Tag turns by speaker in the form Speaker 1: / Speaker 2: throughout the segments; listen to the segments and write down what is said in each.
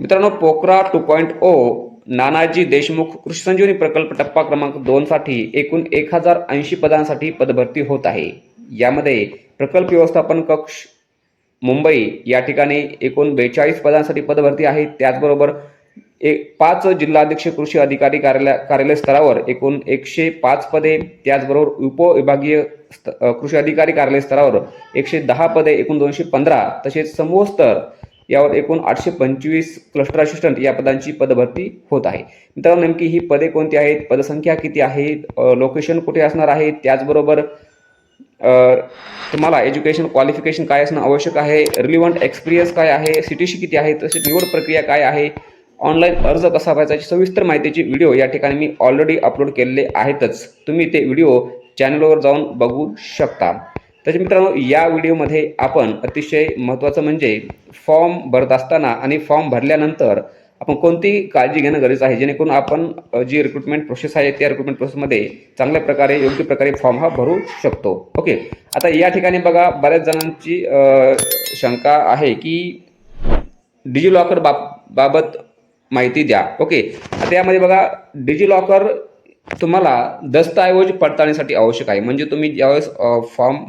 Speaker 1: मित्रांनो PoCRA two point O Nanaji Deshmukh कृषी संजीवनी प्रकल्प टप्पा क्रमांक दोनसाठी एकूण एक हजार ऐंशी पदांसाठी पदभरती होत आहे. यामध्ये प्रकल्प व्यवस्थापन कक्ष मुंबई या ठिकाणी एकूण बेचाळीस पदांसाठी पदभरती आहे. त्याचबरोबर एक पाच जिल्हाध्यक्ष कृषी अधिकारी कार्यालय कार्यालय स्तरावर एकूण एकशे पाच पदे त्याचबरोबर उपविभागीय स्त कृषी अधिकारी कार्यालय स्तरावर एकशे दहा पदे एकूण दोनशे पंधरा तसेच समूह स्तर यावर एकूण आठशे पंचवीस क्लस्टर असिस्टंट या पदांची पदभरती होत आहे. मित्रांनो नेमकी ही पदे कोणती आहेत? पदसंख्या किती आहे लोकेशन कुठे असणार आहे? त्याचबरोबर तुम्हाला एज्युकेशन क्वालिफिकेशन काय असणं आवश्यक आहे? रिलिव्हंट एक्सपिरियन्स काय आहे? सिटीशी किती आहे? तसेच निवड प्रक्रिया काय आहे? ऑनलाईन अर्ज कसा भरायचा? सविस्तर माहितीचे व्हिडिओ या ठिकाणी मी ऑलरेडी अपलोड केलेले आहेतच. तुम्ही ते व्हिडिओ चॅनलवर जाऊन बघू शकता. त्याच्या मित्रांनो या व्हिडिओमध्ये आपण अतिशय महत्त्वाचं म्हणजे फॉर्म भरत असताना आणि फॉर्म भरल्यानंतर आपण कोणती काळजी घेणं गरजेचं आहे? जेणेकरून आपण जी रिक्रुटमेंट प्रोसेस आहे त्या रिक्रुटमेंट प्रोसेसमध्ये चांगल्या प्रकारे योग्य प्रकारे फॉर्म हा भरू शकतो. ओके. आता या ठिकाणी बघा बऱ्याच जणांची शंका आहे की डिजिलॉकर बाब बाबत माहिती द्या. ओके. आता यामध्ये बघा डिजिलॉकर तुम्हाला दस्तऐवज पडताळणीसाठी आवश्यक आहे. म्हणजे तुम्ही ज्यावेळेस फॉर्म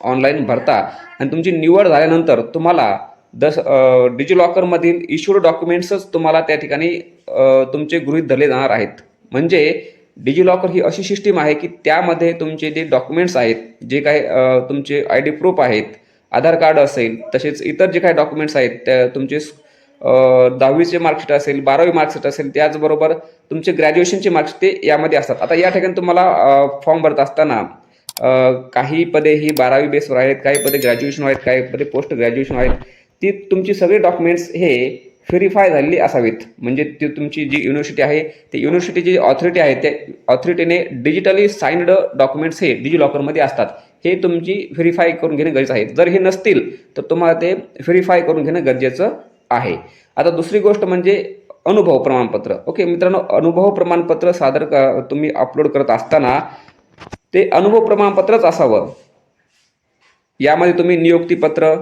Speaker 1: ऑनलाईन भरता. आणि तुमची निवड झाल्यानंतर तुम्हाला दस डिजिलॉकरमधील इश्यूड डॉक्युमेंट्सच तुम्हाला त्या ठिकाणी तुमचे गृहीत धरले जाणार आहेत. म्हणजे डिजिलॉकर ही अशी सिस्टीम आहे की त्यामध्ये तुमचे जे डॉक्युमेंट्स आहेत जे काही तुमचे आय डी प्रूफ आहेत आधार कार्ड असेल तसेच इतर जे काही डॉक्युमेंट्स आहेत त्या तुमचे दहावीचे मार्कशीट असेल बारावी मार्कशीट असेल त्याचबरोबर तुमचे ग्रॅज्युएशनचे मार्क्स ते यामध्ये असतात. आता या ठिकाणी तुम्हाला फॉर्म भरत असताना काही पदे ही बारावी बेसवर आहेत काही पदे ग्रॅज्युएशन आहेत काही पदे पोस्ट ग्रॅज्युएशन आहेत. ती तुमची सगळे डॉक्युमेंट्स हे व्हेरीफाय झालेली असावीत. म्हणजे ती तुमची जी युनिव्हर्सिटी आहे ते युनिव्हर्सिटीची जी ऑथॉरिटी आहे त्या ऑथॉरिटीने डिजिटली साईन्ड डॉक्युमेंट्स हे डिजिलॉकरमध्ये असतात. हे तुमची व्हेरीफाय करून घेणं गरजेचं आहे. जर हे नसतील तर तुम्हाला ते व्हेरीफाय करून घेणं गरजेचं आहे. आता दुसरी गोष्ट म्हणजे अनुभव प्रमाणपत्र. ओके मित्रांनो अनुभव प्रमाणपत्र सादर क तुम्ही अपलोड करत असताना ते अनुभव प्रमाणपत्रच असावं. यामध्ये तुम्ही नियुक्तीपत्र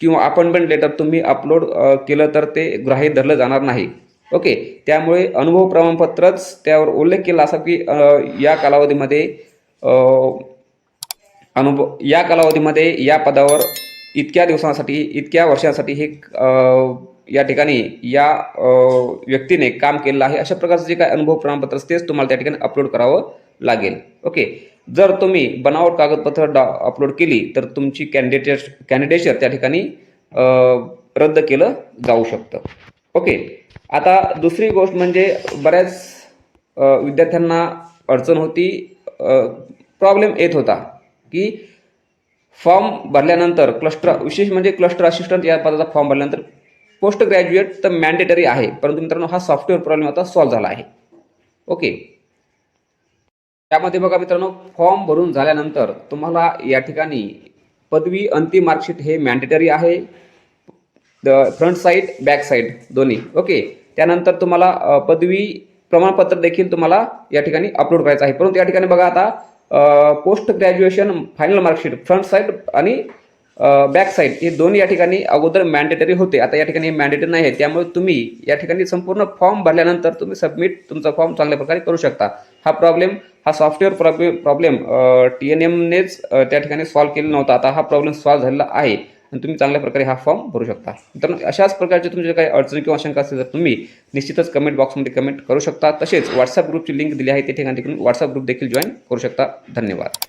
Speaker 1: किंवा अपॉइंटमेंट लेटर तुम्ही अपलोड केलं तर ते ग्राह्य धरलं जाणार नाही. ओके? त्यामुळे अनुभव प्रमाणपत्रच त्यावर उल्लेख केला असा की या कालावधीमध्ये अनुभव या कालावधीमध्ये या पदावर इतक्या दिवसांसाठी इतक्या वर्षांसाठी हे या ठिकाणी या व्यक्तीने काम केलेलं आहे. अशा प्रकारचं जे काय अनुभव प्रमाणपत्र असतेच तेच तुम्हाला त्या ठिकाणी अपलोड करावं लागेल. ओके? जर तुम्ही बनावट कागदपत्र डा अपलोड केली तर तुमची कॅन्डिडेट कॅन्डिडेचर त्या ठिकाणी रद्द केलं जाऊ शकतं. ओके. आता दुसरी गोष्ट म्हणजे बऱ्याच विद्यार्थ्यांना अडचण होती. प्रॉब्लेम येत होता की फॉर्म भरल्यानंतर क्लस्टर विशेष म्हणजे क्लस्टर असिस्टंट या पदाचा फॉर्म भरल्यानंतर पोस्ट ग्रॅज्युएट तर मॅन्डेटरी आहे. परंतु मित्रांनो हा सॉफ्टवेअर प्रॉब्लेम आता सॉल्व्ह झाला आहे. ओके. त्यामध्ये बघा मित्रांनो फॉर्म भरून झाल्यानंतर तुम्हाला या ठिकाणी पदवी अंतिम मार्कशीट हे मॅन्डेटरी आहे. The front side back side दोन्ही. ओके त्यानंतर तुम्हाला पदवी प्रमाणपत्र देखील तुम्हाला या ठिकाणी अपलोड करायचं आहे. परंतु या ठिकाणी बघा आता post graduation final marksheet front side आणि बॅक साईड हे दोन्ही या ठिकाणी अगोदर मॅन्डेटरी होते. आता या ठिकाणी मॅन्डेटरी नाही आहे. त्यामुळे तुम्ही या ठिकाणी संपूर्ण फॉर्म भरल्यानंतर तुम्ही सबमिट तुमचा फॉर्म चांगल्या प्रकारे करू शकता. हा प्रॉब्लेम हा software problem problem T N एमनेच त्या ठिकाणी सॉल्व्ह केलेला नव्हता. आता हा प्रॉब्लेम सॉल्व्ह झालेला आहे आणि तुम्ही चांगल्या प्रकारे हा फॉर्म भरू शकता. तर अशाच प्रकारचे तुमचे काही अडचणी किंवा शंका असेल तर तुम्ही निश्चितच कमेंट बॉक्समध्ये कमेंट करू शकता. तसेच व्हॉट्सअप ग्रुपची लिंक दिली आहे. त्या ठिकाणी व्हॉट्सअप ग्रुप देखील जॉईन करू शकता. धन्यवाद.